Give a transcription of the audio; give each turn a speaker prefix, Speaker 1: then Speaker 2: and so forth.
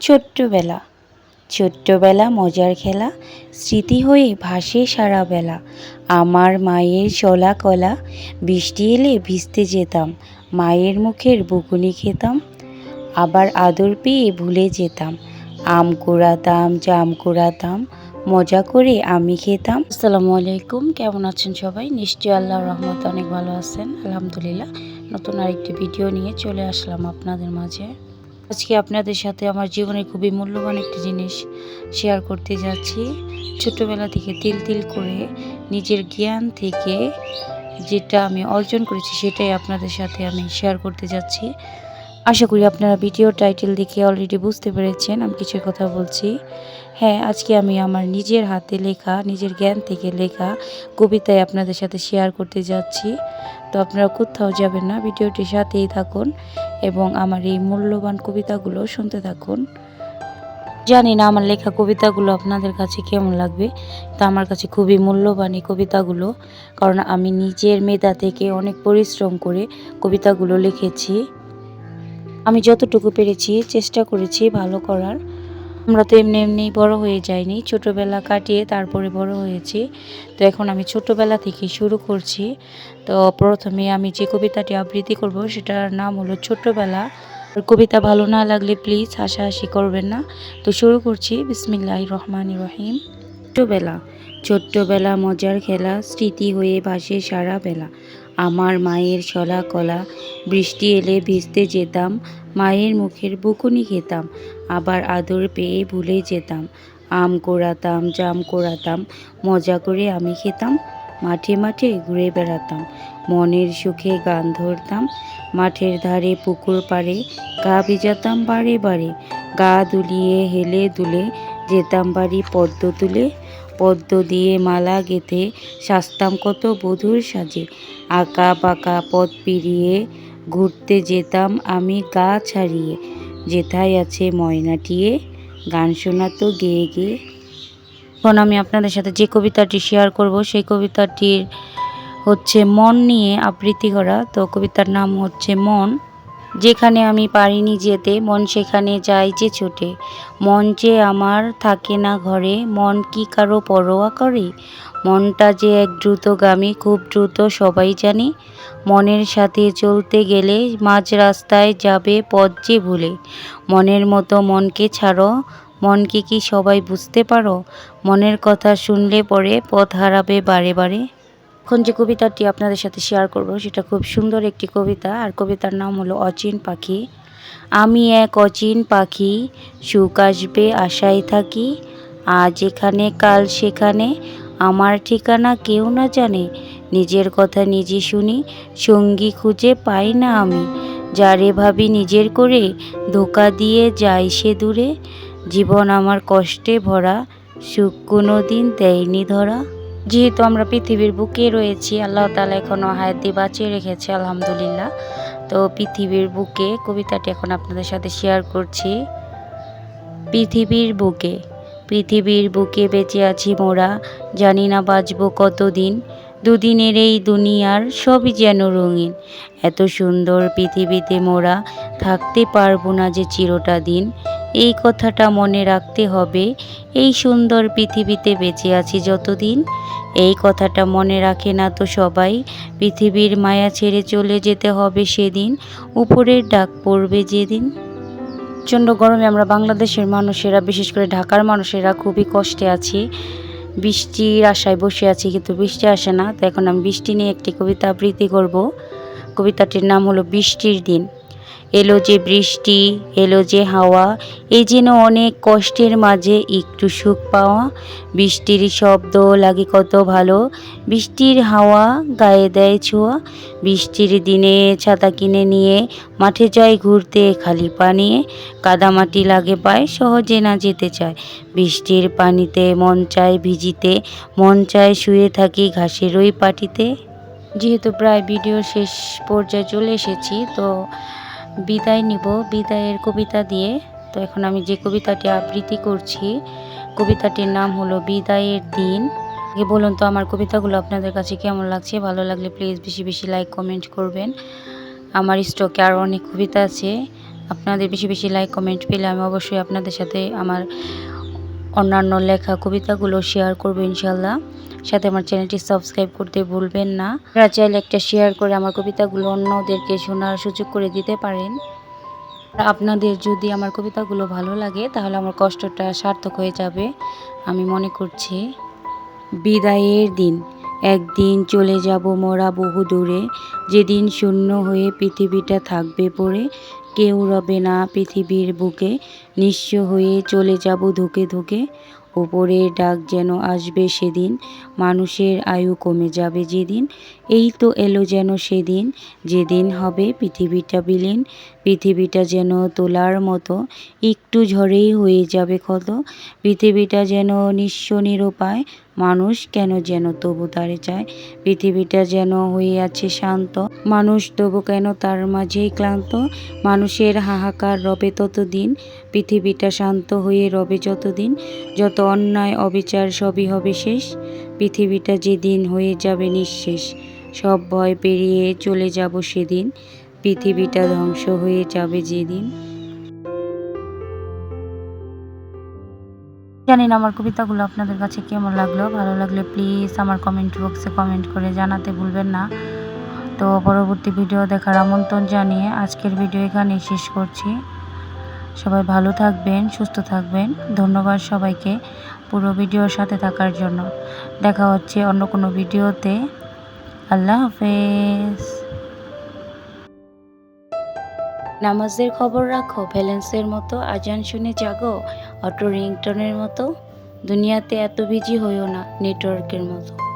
Speaker 1: ছোট্টবেলা। ছোট্টবেলা মজার খেলা, স্মৃতি হয়ে ভাসে সারা বেলা। আমার মায়ের চলা কলা, বৃষ্টি এলে ভিজতে যেতাম, মায়ের মুখের বকুনি খেতাম, আবার আদর পেয়ে ভুলে যেতাম। আম কুড়াতাম, জাম কুড়াতাম, মজা করে আমি খেতাম। আসসালামু আলাইকুম, কেমন আছেন সবাই? নিশ্চয়ই আল্লাহ রহমত অনেক ভালো আছেন, আলহামদুলিল্লাহ। নতুন আরেকটি ভিডিও নিয়ে চলে আসলাম আপনাদের মাঝে। আজকে আপনাদের সাথে আমার জীবনে খুবই মূল্যবান একটি জিনিস শেয়ার করতে যাচ্ছি। ছোটবেলা থেকে তিল তিল করে নিজের জ্ঞান থেকে যেটা আমি অর্জন করেছি সেটাই আপনাদের সাথে আমি শেয়ার করতে যাচ্ছি। আশা করি আপনারা ভিডিও টাইটেল দেখে অলরেডি বুঝতে পেরেছেন, আমি কিছু কথা বলছি। হ্যাঁ আজকে আমি আমার নিজের হাতে লেখা, নিজের জ্ঞান থেকে লেখা কবিতায় আপনাদের সাথে শেয়ার করতে যাচ্ছি। তো আপনারা কোথাও যাবেন না, ভিডিওটির সাথেই থাকুন এবং আমার এই মূল্যবান কবিতাগুলো শুনতে থাকুন। জানি না আমার লেখা কবিতাগুলো আপনাদের কাছে কেমন লাগবে, তা আমার কাছে খুবই মূল্যবান এই কবিতাগুলো, কারণ আমি নিজের মেধা থেকে অনেক পরিশ্রম করে কবিতাগুলো লিখেছি। আমি যতটুকু পেরেছি, চেষ্টা করেছি ভালো করার। আমরা তো এমনি এমনি বড় হয়ে যাইনি, ছোটোবেলা কাটিয়ে তারপরে বড় হয়েছি। তো এখন আমি ছোটোবেলা থেকে শুরু করছি। তো প্রথমে আমি যে কবিতাটি আবৃত্তি করব, সেটার নাম হলো ছোট্টবেলা আর কবিতা ভালো না লাগলে প্লিজ হাসাহাসি করবেন না। তো শুরু করছি। বিসমিল্লাহ রহমান রহিম। ছোট্টবেলা ছোট্টবেলা মজার খেলা, স্মৃতি হয়ে ভাসে সারা বেলা। আমার মায়ের ছলা কলা, বৃষ্টি এলে ভিজতে যেতাম, মায়ের মুখের বুকুনি খেতাম, আবার আদর পেয়ে ভুলে যেতাম। আম কোড়াতাম, জাম কোড়াতাম, মজা করে আমি খেতাম, মাঠে মাঠে ঘুরে বেড়াতাম, মনের সুখে গান ধরতাম, মাঠের ধারে পুকুর পাড়ে গা ভিজাতাম বারে বারে, গা দুলিয়ে হেলে দুলে, যেতাম বাড়ি পদ্ম তুলে পদ্ম দিয়ে মালা গেঁথে সাজতাম কত বধুর সাজে। আঁকা বাঁকা পথ পেরিয়ে ঘুরতে যেতাম আমি গা ছাড়িয়ে। যেথায় আছে ময়নাটিয়ে, গান শোনাতো গেয়ে গেয়ে। এখন আমি আপনাদের সাথে যে কবিতাটি শেয়ার করব, সেই কবিতাটির হচ্ছে মন নিয়ে আবৃত্তি করা। তো কবিতার নাম হচ্ছে মন। যেখানে আমি পারিনি যেতে, মন সেখানে যায় যে ছুটে। মন যে আমার থাকে না ঘরে, মন কি কারও পরোয়া করে? মনটা যে এক দ্রুতগামী, খুব দ্রুত সবাই জানে। মনের সাথে চলতে গেলে মাঝ রাস্তায় যাবে পথ যে ভুলে। মনের মতো মনকে ছাড়ো। মনকে কি সবাই বুঝতে পারো? মনের কথা শুনলে পরে পথ হারাবে বারে বারে। এখন যে কবিতাটি আপনাদের সাথে শেয়ার করব, সেটা খুব সুন্দর একটি কবিতা। আর কবিতার নাম হলো অচিন পাখি। আমি এক অচিন পাখি, সুখ আসবে আশায় থাকি। আজ এখানে, কাল সেখানে, আমার ঠিকানা কেউ না জানে। নিজের কথা নিজে শুনি, সঙ্গী খুঁজে পাই না আমি। যারে ভাবি নিজের করে, ধোকা দিয়ে যাই সে দূরে। জীবন আমার কষ্টে ভরা, সুখ কোনো দিন দেয়নি ধরা। যেহেতু আমরা পৃথিবীর বুকে রয়েছি, আল্লাহ তালা এখনও হায়াত বাঁচিয়ে রেখেছে, আলহামদুলিল্লাহ। তো পৃথিবীর বুকে, কবিতাটি এখন আপনাদের সাথে শেয়ার করছি। পৃথিবীর বুকে পৃথিবীর বুকে বেঁচে আছি মোরা, জানি না বাঁচব কতদিন, দুদিনের এই দুনিয়ার সবই যেন রঙিন। এত সুন্দর পৃথিবীতে মোরা থাকতে পারব না যে চিরটা দিন এই কথাটা মনে রাখতে হবে, এই সুন্দর পৃথিবীতে বেঁচে আছি যতদিন। এই কথাটা মনে রাখে না তো সবাই, পৃথিবীর মায়া ছেড়ে চলে যেতে হবে সেদিন, উপরের ডাক পড়বে যেদিন। প্রচণ্ড গরমে আমরা বাংলাদেশের মানুষেরা, বিশেষ করে ঢাকার মানুষেরা খুবই কষ্টে আছি। বৃষ্টির আশায় বসে আছি কিন্তু বৃষ্টি আসে না, তো এখন আমি বৃষ্টি নিয়ে একটি কবিতা আবৃত্তি করব। কবিতাটির নাম হলো বৃষ্টির দিন। এলো যে বৃষ্টি, এলো যে হাওয়া এই যেন অনেক কষ্টের মাঝে একটু সুখ পাওয়া। বৃষ্টির শব্দ লাগে কত ভালো। বৃষ্টির হাওয়া গায়ে দেয় ছোঁয়া। বৃষ্টির দিনে ছাতা কিনে নিয়ে, মাঠে যাই ঘুরতে খালি পা নিয়ে কাদামাটি লাগে পায়, সহজে না যেতে চায়। বৃষ্টির পানিতে মন চায় ভিজিতে, মন চায় শুয়ে থাকি ঘাসের ওই পাটিতে। যেহেতু প্রায় ভিডিও শেষ পর্যায়ে চলে এসেছি, তো বিদায় নিব। বিদায়ের কবিতা দিয়ে। তো এখন আমি যে কবিতাটি আবৃত্তি করছি, কবিতাটির নাম হলো বিদায়ের দিন। আগে বলুন তো আমার কবিতাগুলো আপনাদের কাছে কেমন লাগছে? ভালো লাগলে প্লিজ বেশি বেশি লাইক কমেন্ট করবেন। আমার স্টকে আরও অনেক কবিতা আছে। আপনাদের বেশি বেশি লাইক কমেন্ট পেলে আমি অবশ্যই আপনাদের সাথে আমার অন্যান্য লেখা কবিতাগুলো শেয়ার করব ইনশাল্লাহ। সাথে আমার চ্যানেলটি সাবস্ক্রাইব করতে ভুলবেন না। আপনারা চাইলে একটা শেয়ার করে আমার কবিতাগুলো অন্যদেরকে শোনার সুযোগ করে দিতে পারেন। আপনাদের যদি আমার কবিতাগুলো ভালো লাগে, তাহলে আমার কষ্টটা সার্থক হয়ে যাবে, আমি মনে করছি। বিদায়ের দিন, একদিন চলে যাব মোরা বহু দূরে যেদিন শূন্য হয়ে পৃথিবীটা থাকবে পড়ে কেউ রবে না পৃথিবীর বুকে নিঃস্ব হয়ে চলে যাব ধুকে ধুকে। ওপরের ডাক যেন আসবে সেদিন, মানুষের আয়ু কমে যাবে যেদিন। এই তো এলো যেন সেদিন, যেদিন হবে পৃথিবীটা বিলীন, পৃথিবীটা যেন তোলার মতো, একটু ঝড়েই হয়ে যাবে ক্ষত। পৃথিবীটা যেন নিঃস্ব নিরুপায়, মানুষ কেন যেন তবু তারে চায়? পৃথিবীটা যেন হয়ে আছে শান্ত, মানুষ তবু কেন তার মাঝেই ক্লান্ত? মানুষের হাহাকার রবে ততদিন, পৃথিবীটা শান্ত হয়ে রবে যতদিন। যত অন্যায়, অবিচার সবই হবে শেষ। পৃথিবীটা যেদিন হয়ে যাবে নিঃশেষ। সব ভয় পেরিয়ে চলে যাব সেদিন। পৃথিবীটা ধ্বংস হয়ে যাবে যেদিন। জানি না আমার কবিতাগুলো আপনাদের কাছে কেমন লাগল? ভালো লাগলে প্লিজ আমার কমেন্ট বক্সে কমেন্ট করে জানাতে ভুলবেন না। তো পরবর্তী ভিডিও দেখার আমন্ত্রণ জানিয়ে আজকের ভিডিও এখানেই শেষ করছি। সবাই ভালো থাকবেন, সুস্থ থাকবেন। ধন্যবাদ সবাইকে পুরো ভিডিওর সাথে থাকার জন্য। দেখা হচ্ছে অন্য কোনো ভিডিওতে। আল্লাহ হাফেজ। নামাজের খবর রাখো ভ্যালেন্সের মতো, আজান শুনে জাগো, অটো রিংটনের মতো। দুনিয়াতে এত বিজি হইও না, নেটওয়ার্কের মতো।